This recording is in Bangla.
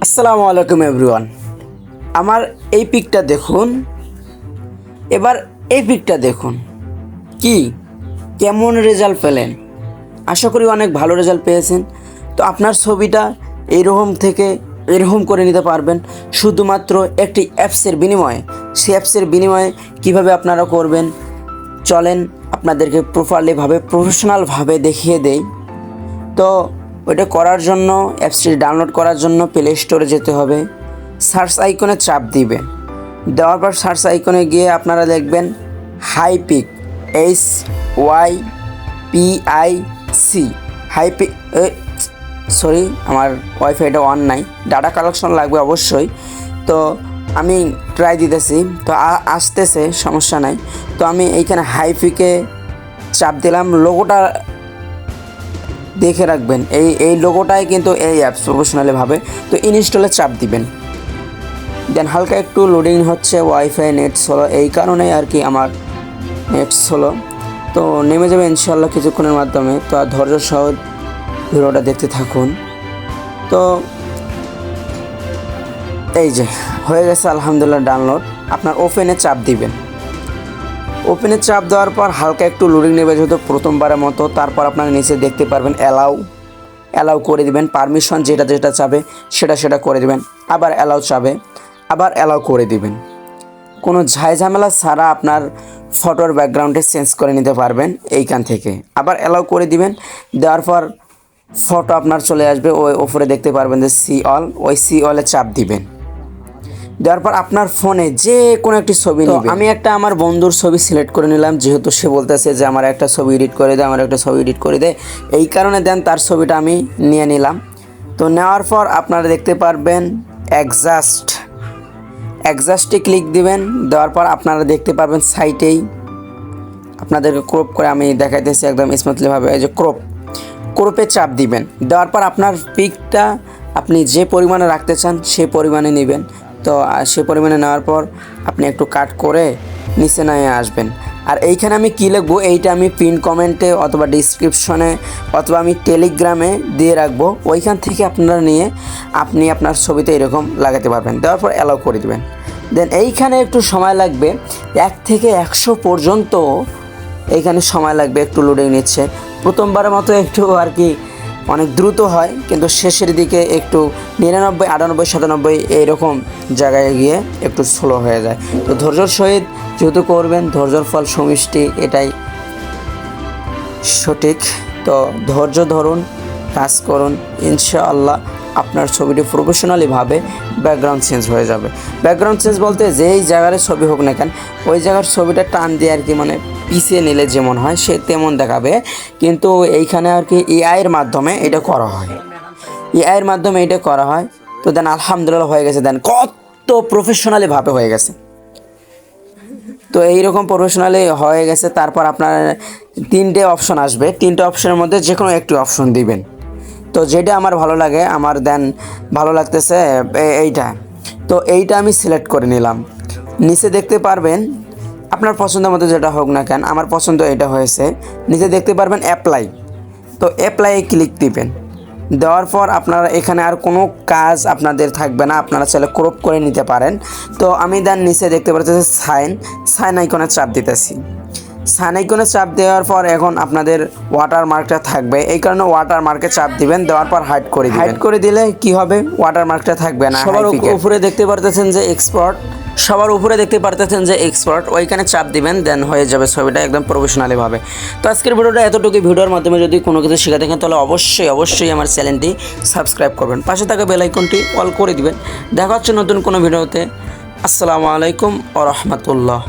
আসসালামু আলাইকুম এভরিওয়ান। আমার এই পিকটা দেখুন। এবার এই পিকটা দেখুন। কি? কেমন রেজাল্ট পেলেন? আশা করি অনেক ভালো রেজাল্ট পেয়েছেন। তো আপনার ছবিটা এইরকম থেকে এরকম করে নিতে পারবেন। শুধুমাত্র একটি অ্যাপসের বিনিময়ে। সেই অ্যাপসের বিনিময়ে কীভাবে আপনারা করবেন? চলেন আপনাদেরকে প্রপারলিভাবে প্রফেশনালভাবে দেখিয়ে দেই। তো ওইটা করার জন্য অ্যাপসটি ডাউনলোড করার জন্য প্লে স্টোরে যেতে হবে। সার্চ আইকনে চাপ দিবেন। দেওয়ার পর সার্চ আইকনে গিয়ে আপনারা দেখবেন hi pic H Y P I C hi pic sorry আমার ওয়াইফাইটা অন নাই। ডাটা কালেকশন লাগবে অবশ্যই। তো আমি ট্রাই দিতেছি। তো আসতেছে, সমস্যা নাই। তো আমি এইখানে হাই পিকে চাপ দিলাম। লোগোটা দেখে রাখবেন। এই এই লোগোটাই কিন্তু এই অ্যাপস প্রফেশনালিভাবে তো ইনস্টলে চাপ দিবেন। দেন হালকা একটু লোডিং হচ্ছে ওয়াইফাই নেট স্লো এই কারণেই আর কি আমার নেট স্লো তো নেমে যাবে ইনশাল্লাহ কিছুক্ষণের মাধ্যমে। তো আর ধৈর্য সহ ভিডিওটা দেখতে থাকুন। তো এই যে, হয়ে গেছে আলহামদুলিল্লাহ ডাউনলোড আপনার ওপেনে চাপ দিবেন। ওপেনে চাপ দেওয়ার পর হালকা একটু লোডিং নেবে যেহেতু প্রথমবারের মতো। তারপর আপনার নিচে দেখতে পারবেন অ্যালাউ অ্যালাউ করে দিবেন। পারমিশন যেটা যেটা চাবে সেটা সেটা করে দিবেন। আবার অ্যালাউ চাবে, আবার অ্যালাউ করে দিবেন। কোনো ঝামেলা ছাড়া আপনার ফটোর ব্যাকগ্রাউন্ডে চেঞ্জ করে নিতে পারবেন এইখান থেকে। আবার অ্যালাউ করে দিবেন। দেওয়ার পর ফটো আপনার চলে আসবে। ওই ওপরে দেখতে পারবেন যে সি অল ওই সি অলে চাপ দিবেন। দেওয়ার পর আপনার ফোনে যে কোনো একটি ছবি নেবেন। আমি একটা আমার বন্ধুর ছবি সিলেক্ট করে নিলাম যেহেতু সে বলতেছে যে আমার একটা ছবি এডিট করে দে আমার একটা ছবি এডিট করে দে। এই কারণে দেন তার ছবিটা আমি নিয়ে নিলাম। তো নেওয়ার পর আপনারা দেখতে পারবেন অ্যাডজাস্ট অ্যাডজাস্টে ক্লিক দিবেন দেওয়ার পর আপনারা দেখতে পারবেন সাইটেই আপনাদেরকে ক্রপ করে আমি দেখাইতেছি একদম স্মুথলিভাবে এই যে ক্রপ ক্রপে চাপ দিবেন। দেওয়ার পর আপনার পিকটা আপনি যে পরিমাণে রাখতে চান সেই পরিমাণে নেবেন। তো সে পরিমাণে নেওয়ার পর আপনি একটু কাট করে নিচে নিয়ে আসবেন। আর এইখানে আমি কী লিখব? এইটা আমি পিন কমেন্টে অথবা ডিসক্রিপশনে অথবা আমি টেলিগ্রামে দিয়ে রাখব। ওইখান থেকে আপনারা নিয়ে আপনি আপনার ছবিতে এরকম লাগাতে পারবেন। দেওয়ার পর অ্যালাউ করে দেবেন। দেন এইখানে একটু সময় লাগবে। এক থেকে একশো পর্যন্ত এইখানে সময় লাগবে একটু লোডিং নিচ্ছে। প্রথমবারের মতো একটু আর কি অনেক দ্রুত হয়, কিন্তু শেষের দিকে একটু নিরানব্বই, আটানব্বই, সাতানব্বই এইরকম জায়গায় গিয়ে একটু স্লো হয়ে যায়। তো ধৈর্যর সহিত যেহেতু করবেন, ধৈর্যর ফল সমিষ্টি এটাই সঠিক। তো ধৈর্য ধরুন, কাজ করুন, ইনশাআল্লাহ আপনার ছবিটি প্রফেশনালিভাবে ব্যাকগ্রাউন্ড চেঞ্জ হয়ে যাবে। ব্যাকগ্রাউন্ড চেঞ্জ বলতে যেই জায়গার ছবি হোক না কেন, ওই জায়গার ছবিটা টান দিয়ে আর কি মানে পিছিয়ে নিলে যেমন হয়, সে তেমন দেখাবে। কিন্তু এইখানে আর কি এআইয়ের মাধ্যমে এটা করা হয়। এআইয়ের মাধ্যমে এটা করা হয়। তো দেন আলহামদুলিল্লাহ হয়ে গেছে। দেন কত প্রফেশনালিভাবে হয়ে গেছে। তো এইরকম প্রফেশনালি হয়ে গেছে। তারপর আপনার তিনটে অপশন আসবে। তিনটে অপশনের মধ্যে যে কোনো একটি অপশন দিবেন। তো যেটা আমার ভালো লাগে, আমার দেন ভালো লাগতেছে এইটা। তো এইটা আমি সিলেক্ট করে নিলাম। নিচে দেখতে পারবেন আপনার পছন্দের মতো যেটা হোক না কেন আমার পছন্দ এটা হয়েছে। নিচে দেখতে পারবেন অ্যাপ্লাই তো অ্যাপ্লাইয়ে ক্লিক দিবেন। দেওয়ার পর আপনারা এখানে আর কোনো কাজ আপনাদের থাকবে না আপনারা চাইলে ক্রপ করে নিতে পারেন। তো আমি দেন নিচে দেখতে পাচ্ছি সাইন সাইন আইকনে চাপ দিতেছি। সাইন আইকনে চাপ দেওয়ার পর এখন আপনাদের ওয়াটার মার্কটা থাকবে। এই কারণে ওয়াটার মার্কে চাপ দিবেন দেওয়ার পর হাইড করে হাইড করে দিলে কি হবে? ওয়াটার মার্কটা থাকবে না সবার উপরে দেখতে পারতেছেন যে এক্সপার্ট সবার উপরে দেখতে পারতেছেন যে এক্সপার্ট ওইখানে চাপ দিবেন দেন হয়ে যাবে ছবিটা একদম প্রফেশনালিভাবে তো আজকের ভিডিওটা এতটুকু ভিডিওর মাধ্যমে যদি কোনো কিছু শেখা থাকেন, তাহলে অবশ্যই অবশ্যই আমার চ্যানেলটি সাবস্ক্রাইব করবেন। পাশে থাকা বেল আইকনটি অল করে দিবেন। দেখা হচ্ছে নতুন কোনো ভিডিওতে। আসসালামু আলাইকুম ও রহমতুল্লাহ।